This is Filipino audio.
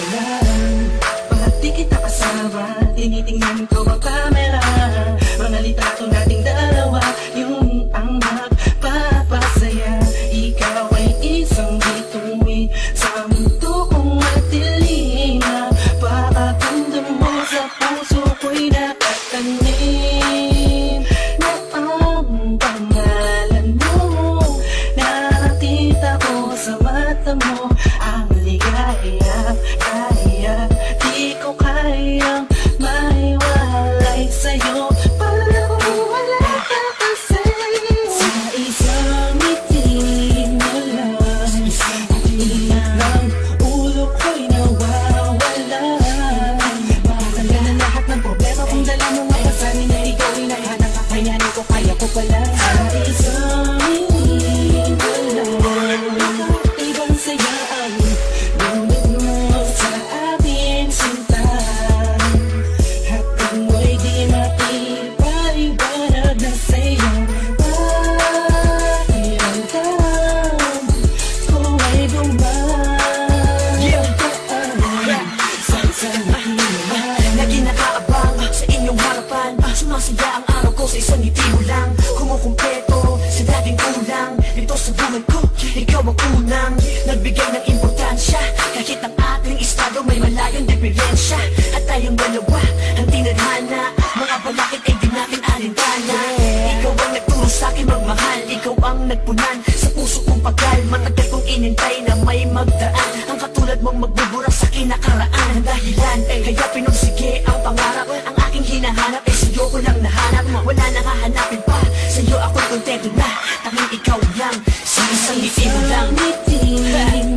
simulan Pag di kita kasama? Tinitingnan ko ang camera. Mga litak Kaya ko pala naiso Ikaw ang unang nagbigay ng importansya. Kahit ang ating estado may malayong diferensya. At tayong dalawa ang tinadhana. Mga balakit ay di natin alintana. Ikaw ang nagturo sa akin magmahal. Ikaw ang nagpunan sa puso kong pagal Matagal kong inintay na may magdaan. Ang katulad mong magbubura sa kinakaraan. Ang dahilan ay kaya pinursige ang pangarap. Ang aking hinahanap ay sa'yo ko lang nahanap. Wala nang hahanapin pa. Sa'yo ako'y kontento na. Tanging ikaw lang Isang bitin lang.